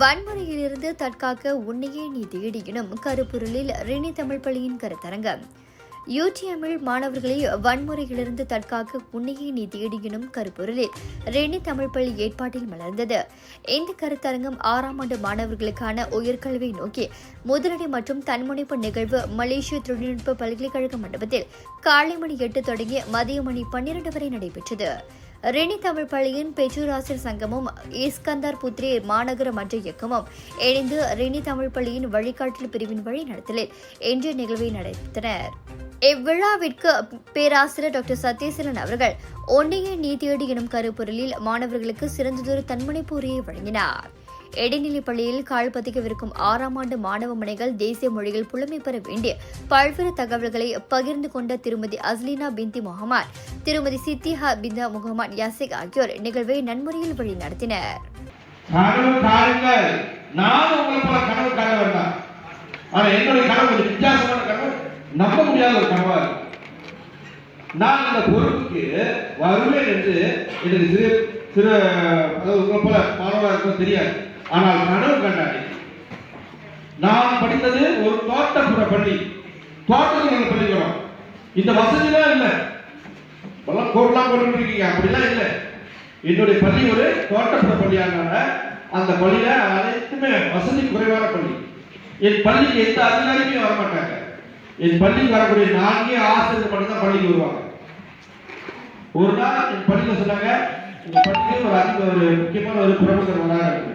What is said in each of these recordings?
வன்முறையிலிருந்து தற்காக்க உன்னையே நீ தேடியினும் கருப்பொருளில் ரினி தமிழ் பள்ளியின் கருத்தரங்கம் யூடிஎம்மில் மாணவர்களை வன்முறையிலிருந்து தற்காக்க உன்னையே நீ தேடியினும் கருப்பொருளில் ரெனி தமிழ் பள்ளி ஏற்பாட்டில் மலர்ந்தது. இந்த கருத்தரங்கம் ஆறாம் ஆண்டு மாணவர்களுக்கான உயர்கல்வியை நோக்கி முதலடி மற்றும் தன்முனைப்பு நிகழ்வு மலேசிய தொழில்நுட்ப பல்கலைக்கழக மண்டபத்தில் காலை மணி எட்டு தொடங்கி மதிய மணி பன்னிரண்டு வரை நடைபெற்றது. ரெனி தமிழ் பள்ளியின் பெற்றோராசிரியர் சங்கமும் இஸ்கந்தர் புத்ரி மாநகர மன்ற இயக்கமும் இணைந்து ரெனி தமிழ் பள்ளியின் வழிகாட்டல் பிரிவின் வழி நடத்தலில் இன்றைய நிகழ்வை நடத்தினர். இவ்விழாவிற்கு பேராசிரியர் டாக்டர் சத்யசீலன் அவர்கள் ஒன்றிய நீதியடி எனும் கருப்பொருளில் மாணவர்களுக்கு சிறந்ததொரு தன்முனைப்பூரியை வழங்கினார். இடைநிலைப்பள்ளியில் கால் பதிக்கவிருக்கும் ஆறாம் ஆண்டு மாணவ மனைகள் தேசிய மொழிகள் புலமை பெற வேண்டிய பல்வேறு தகவல்களை பகிர்ந்து கொண்ட திருமதி அஸ்லீனா பிந்தி முகமது திருமதி சித்திஹா பிந்தா முகமது யாசிக் ஆகியோர் நிகழ்வை நன்முறையில் வழி நடத்தினர் நம்ப முடியாத ஒரு கனவா நான் அந்த பொறுப்புக்கு வருவேன் என்று எனக்கு சிறு சிறு அதாவது உங்களை போல மாணவராக இருக்கும் தெரியாது. ஆனால் கனவு கண்டாரே நான் படித்தது ஒரு தோட்டப்புற பள்ளி. தோட்டத்தில் பள்ளிக்கூடம் இந்த வசதிலாம் இல்லை. எல்லாம் கோட்லாம் கொண்டு இருக்கீங்க அப்படிலாம் இல்லை. என்னுடைய பள்ளி ஒரு தோட்டப்புற பள்ளியானால அந்த பள்ளியில அனைத்துமே வசதி குறைவான பள்ளி. என் பள்ளிக்கு எந்த அதிகாரியுமே வர மாட்டாங்க என் பள்ளிக்கு வரக்கூடிய நான்கே ஆசிரியர் மட்டும் தான் பள்ளிக்கு வருவாங்க. ஒரு நாள் என் பள்ளியில சொன்னாங்க உங்க பள்ளியில ஒரு அதிக ஒரு முக்கியமான ஒரு பிரமுகர் வராங்க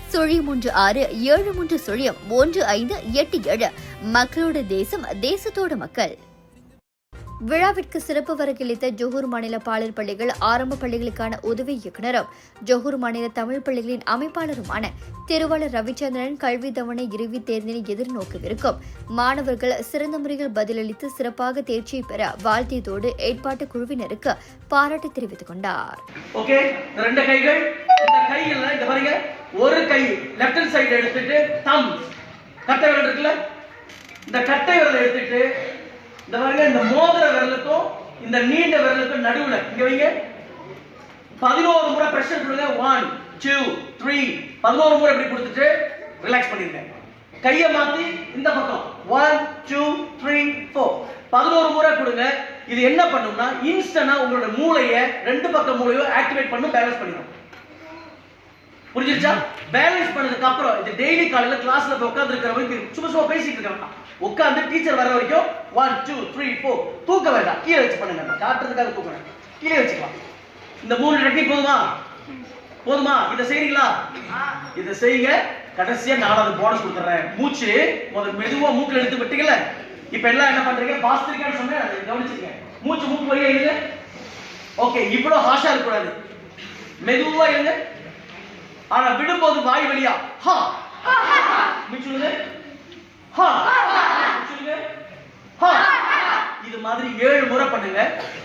சுழியம் ஒன்று ஆறு ஏழு மூன்று சுழியம் ஒன்று ஐந்து எட்டு ஏழு. மக்களோட தேசம் தேசத்தோட மக்கள். விழாவிற்கு சிறப்பு வருகையளித்த ஜொஹூர் மாநில பாலர் பள்ளிகள் ஆரம்ப பள்ளிகளுக்கான உதவி இயக்குநரும் ஜொஹூர் மாநில தமிழ் பள்ளிகளின் அமைப்பாளருமான திருவாளர் ரவிச்சந்திரன் கல்வி தவணை இறுதி தேர்தலை எதிர்நோக்கவிருக்கும் மாணவர்கள் சிறந்த முறையில் பதிலளித்து சிறப்பாக தேர்ச்சியை பெற வாழ்த்தியதோடு ஏற்பாட்டு குழுவினருக்கு பாராட்டு தெரிவித்துக் கொண்டார். ஒரு கை லெப்ட் சைடு எடுத்துட்டு தம் கட்டை விரல் இருக்குல்ல? இந்த கட்டை விரல் எடுத்துட்டு இந்த பாருங்க இந்த மோதிர விரலுக்கும் இந்த நீண்ட விரலுக்கும் நடுவுல இங்க வைங்க. பதினோரு முறை பிரஷர் கொடுங்க ஒன் டூ த்ரீ பதினோரு முறை இப்படி கொடுத்துட்டு ரிலாக்ஸ் பண்ணிருங்க. கையை மாத்தி இந்த பக்கம். ஒன் டூ த்ரீ ஃபோர் பதினோரு முறை கொடுங்க. இது என்ன பண்ணும்னா இன்ஸ்டன்டா உங்களோட மூளையை ரெண்டு பக்கம் மூளையும் ஆக்டிவேட் பண்ணும் பேலன்ஸ் பண்ணிடும் புரிஞ்சிருச்சா? பேலன்ஸ் பண்ணதுக்கு அப்புறம் இது டெய்லி காலையில கிளாஸ்ல போய் உட்கார்ந்து இருக்கிறவங்க சும்மா சும்மா பேசிட்டு இருக்க உட்காந்து டீச்சர் வர வரைக்கும் ஒன் டூ த்ரீ ஃபோர் தூக்க வேண்டாம். கீழே வச்சு பண்ணுங்க. நான் காட்டுறதுக்காக தூக்க வேண்டாம். கீழே வச்சுக்கலாம். இந்த மூணு டெக்னிக் போதுமா? போதுமா? இதை செய்றீங்களா? இதை செய்யுங்க. கடைசியா நாலாவது போனஸ் கொடுத்துறேன். மூச்சு முதல் மெதுவா மூக்கில் எடுத்து விட்டீங்கல்ல? இப்ப எல்லாம் என்ன பண்றீங்க? பாஸ்திரிக்கான்னு சொன்னேன். அதை கவனிச்சுங்க மூச்சு மூக்கு வழியா இருங்க. ஓகே இவ்வளவு ஹாஷா இருக்கக்கூடாது. மெதுவா எழுது ஆனா விடும்போது வாய் வழியா. ஹா. மிச்சுங்க ஹா ஹா. இது மாதிரி ஏழு முறை பண்ணுங்க.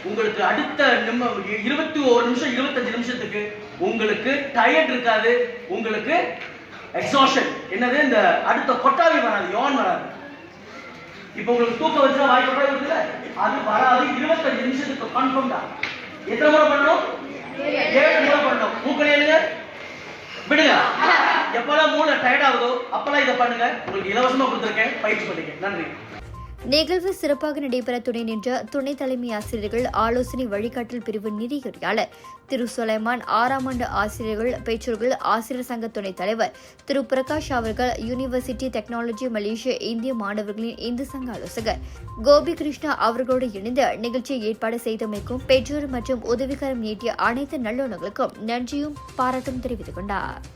உங்களுக்கு அடுத்த நிம்ம இருபத்தி ஒரு நிமிஷம் இருபத்தஞ்சு நிமிஷத்துக்கு உங்களுக்கு டயர்ட் இருக்காது. உங்களுக்கு எக்ஸாஷன் என்னது? இந்த அடுத்த கொட்டாவி வராது யோன் வராது. இப்போ உங்களுக்கு தூக்கம் வச்சா வாய்ப்பு கொட்டாவி இருக்குல்ல? அது வராது. இருபத்தஞ்சு நிமிஷத்துக்கு கன்ஃபார்ம் தான். எத்தனை முறை பண்ணணும்? ஏழு முறை பண்ணணும். மூக்கலை விடுங்க. எப்பெல்லாம் மூளை டயர்ட் ஆகுதோ அப்பெல்லாம் இதை பண்ணுங்க. உங்களுக்கு இலவசமா கொடுத்துருக்கேன். பயிற்சி பண்ணிக்க. நன்றி. நிகழ்வு சிறப்பாக நடைபெற துணை நின்ற துணை தலைமை ஆசிரியர்கள் ஆலோசனை வழிகாட்டல் பிரிவு நிதியுரையாளர் திரு. சுலைமான் ஆறாம் ஆண்டு ஆசிரியர்கள் பெற்றோர்கள் ஆசிரியர் சங்க துணைத் தலைவர். திரு. பிரகாஷ் அவர்கள் யூனிவர்சிட்டி டெக்னாலஜி மலேசிய இந்திய மாணவர்களின் இந்து சங்க ஆலோசகர். கோபி கிருஷ்ணா அவர்களோடு இணைந்து நிகழ்ச்சியை ஏற்பாடு செய்தமைக்கும் பெற்றோர் மற்றும் உதவிகரம் நீட்டிய அனைத்து நல்லுணங்களுக்கும் நன்றியும் பாராட்டும் தெரிவித்துக் கொண்டார்.